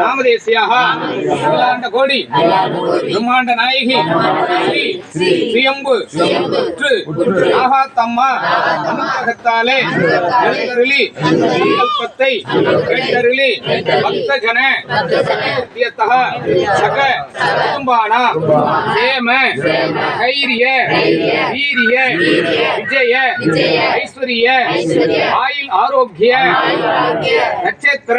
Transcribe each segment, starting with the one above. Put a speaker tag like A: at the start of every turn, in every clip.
A: நாமதேசியாக அகிலாண்ட கோடி பிரம்மாண்ட நாயகி ஸ்ரீயம்பு உற்று ஆகாத்தம்மா அனுகிரகத்தாலே எழுந்தருளி சங்கல்பத்தை கேட்டருளி பக்த ஜன சகீர்த்தியத்தக சக குடும்பானா சேம தைரிய வீரிய விஜய ஐஸ்வரிய ஆயுள் ஆரோக்கிய நட்சத்திர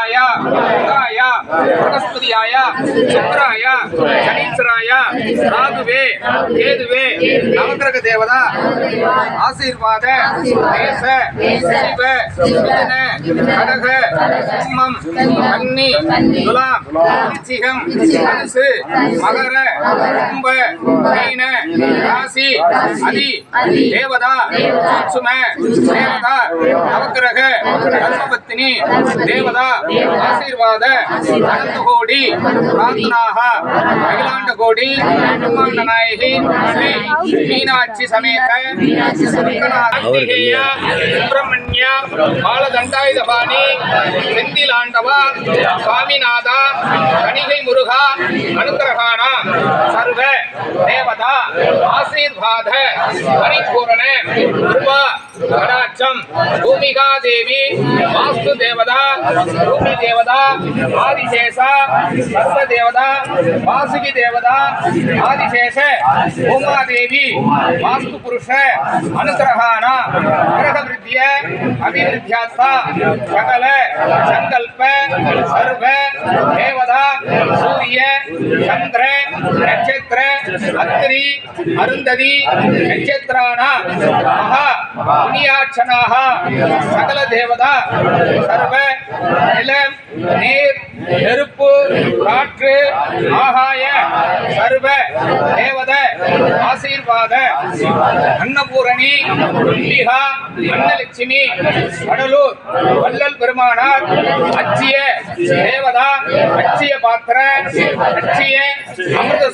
A: மங்களாய முகாய பிரகஸ்பதியாய சுக்கராய சனீஸ்வராய ராகுவே கேதுவே நவகிரக தேவதா ஆசீர்வாத தேச சிவ மிதுன கடக சிம்மம் கன்னி துலாம் விருச்சிகம் தனுசு மகர கும்ப மீன ராசி அதி தேவதா சூட்சும தேவதா நவக்கிரக தர்மபத்தினி தேவதா ஆசீர்வாத. கோடி அகிலாண்ட கோடி நாயகி மீனாட்சி சமேத. சுப்பிரமணிய பாலதண்டாயுதபாணி செந்திலாண்டவா சுவாமிநாதா கணிகை முருகா அனுகிரகானா சர்வ தேவதா ஆசீர்வாத பரிபூரண கிருபா पंचम भूमिका देवी, वास्तु देवता भूमि देवता, आदिशेष सर्व देवता वासुकी देवता, आदिशेष भूमा देवी वास्तु पुरुष अनुग्रहाण ग्रह वृद्धिय अभिवृद्ध्यास्थ सकल, संकल्प, सर्व, देवता, सूर्य चंद्र नक्षत्र, अग्नि, अरुंधति, नक्षत्राणा புனியாட்சனாக சகல தேவதா சர்வ நிலம் நீர் நெருப்பு காற்று ஆகாய சர்வ தேவத ஆசீர்வாத அன்னபூரணி புள்ளிகா அன்னலட்சுமி கடலூர் வள்ளல் பெருமானார் அச்சிய தேவதா அச்சிய பாத்திர அச்சிய அமிர்த